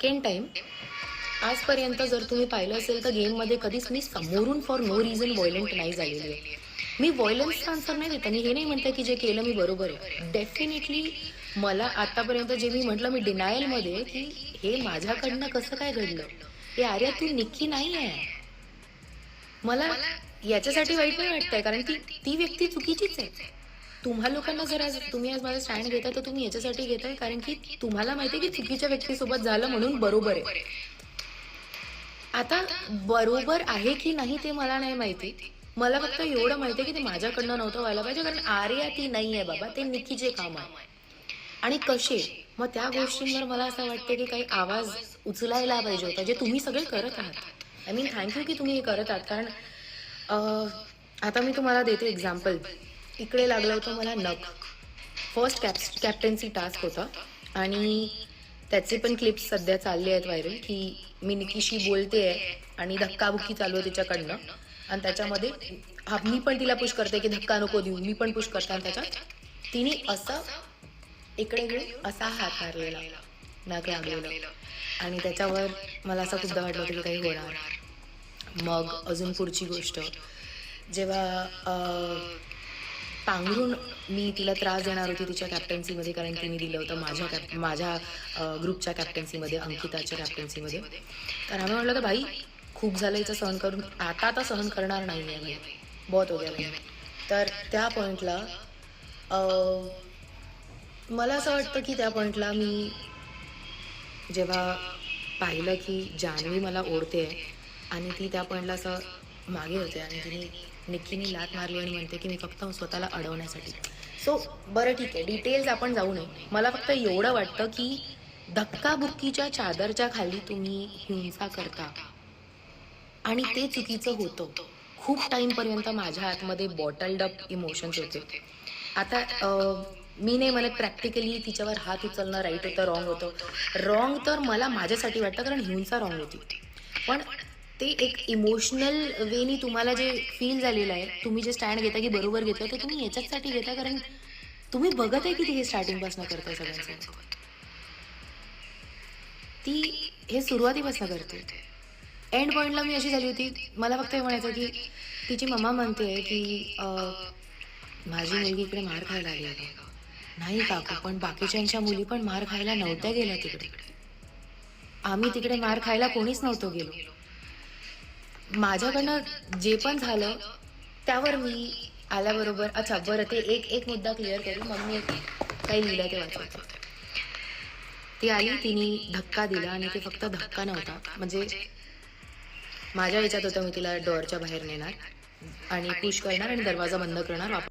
Second time आजपर्यंत जर तुम्ही पाहिलं असेल तर गेममध्ये कधीच मी समोरून फॉर नो रिझन वॉयलंट नाही झालेली आहे. मी व्हायलन्सचा आन्सर नाही देत आणि हे नाही म्हणतं की जे केलं मी बरोबर आहे. डेफिनेटली मला आतापर्यंत जे मी म्हटलं मी डिनायलमध्ये की हे माझ्याकडनं कसं काय घडलं? हे आर्या तू निक्की नाही आहे. मला याच्यासाठी वाईट नाही वाटतंय कारण की ती व्यक्ती चुकीचीच आहे. तुम्हा लोकांना जर आज तुम्ही आज माझा स्टँड घेताय तर तुम्ही याच्यासाठी घेताय कारण की तुम्हाला माहिती आहे की चुकीच्या व्यक्तीसोबत झालं म्हणून बरोबर आहे. आता बरोबर आहे की नाही ते मला नाही माहिती. मला फक्त एवढं माहिती आहे की ते माझ्याकडनं नव्हतं व्हायला पाहिजे कारण आर्या ती नाही आहे बाबा ते निकीचे काम आहे. आणि कसे? मग त्या गोष्टींवर मला असं वाटतं की काही आवाज उचलायला पाहिजे होता जे तुम्ही सगळे करत आहात. आय मीन थँक्यू की तुम्ही हे करत आहात कारण आता मी तुम्हाला देते एक्झाम्पल इकडे लागलं होतं मला नक फर्स्ट कॅप कॅप्टन्सी टास्क होता. आणि त्याचे पण क्लिप्स सध्या चालले आहेत व्हायरल की मी निकीशी बोलते आहे आणि धक्काबुक्की चालू आहे तिच्याकडनं. आणि त्याच्यामध्ये हा मी पण तिला पुश करते की धक्का नको देऊ. मी पण पुश करते. आणि त्याच्यात तिने असं इकडे इकडे असा हात मारलेला. नाक लागलेला. आणि त्याच्यावर मला असं खूपदा वाटलं की काही होणार. मग अजून पुढची गोष्ट. जेव्हा पांघरून मी तिला त्रास देणार होती तिच्या कॅप्टन्सीमध्ये कारण की मी दिलं होतं माझ्या कॅप माझ्या ग्रुपच्या कॅप्टन्सीमध्ये अंकिताच्या कॅप्टन्सीमध्ये तर आम्ही म्हटलं तर भाई खूप झालं हिचं सहन करून आता आता सहन करणार नाही आहे भाई बहुत हो तर त्या पॉईंटला मला असं वाटतं की त्या पॉईंटला मी जेव्हा पाहिलं की जान्हवी मला ओढते आणि ती त्या पॉईंटला असं मागे होते आणि तिने निक्कीने लात मारली आणि म्हणते की मी फक्त स्वतःला अडवण्यासाठी. सो बरं ठीक आहे. डिटेल्स आपण जाऊ नये. मला फक्त एवढं वाटतं की धक्काबुक्कीच्या चादरच्या खाली तुम्ही हिंसा करता. आणि ते चुकीचं होतं. खूप टाईमपर्यंत माझ्या आतमध्ये बॉटल्ड अप इमोशन्स होते. आता अं, मी नाही म्हणत प्रॅक्टिकली तिच्यावर हात उचलणं राईट होतं रॉंग होतं. रॉंग तर मला माझ्यासाठी वाटतं कारण हिंसा रॉंग होती. पण ते एक इमोशनल वेनी तुम्हाला जे फील झालेलं आहे तुम्ही जे स्टँड घेता की बरोबर घेता ते तुम्ही याच्याचसाठी घेता कारण तुम्ही बघत आहे की ती हे स्टार्टिंगपासून करताय सगळ्यांसोबत ती हे सुरुवातीपासून करते एंड पॉईंटला मी अशी झाली होती मला फक्त हे म्हणायचं की तिची मम्मा म्हणते की माझी मुलगी इकडे मार खायला आली आहे नाही काकू पण बाकीच्यांच्या मुली पण मार खायला नव्हत्या गेल्या तिकडे. आम्ही तिकडे मार खायला कोणीच नव्हतो गेलो. माझ्याकडनं जे पण झालं त्यावर मी आल्याबरोबर अच्छा बरं ते एक एक मुद्दा क्लिअर करू मग मी काही लिहिलं ते वाचायचं ती आली तिने धक्का दिला आणि ते फक्त धक्का नव्हता. म्हणजे माझ्या याच्यात होतं मी तिला डोअरच्या बाहेर नेणार आणि पुश करणार आणि दरवाजा बंद करणार वापस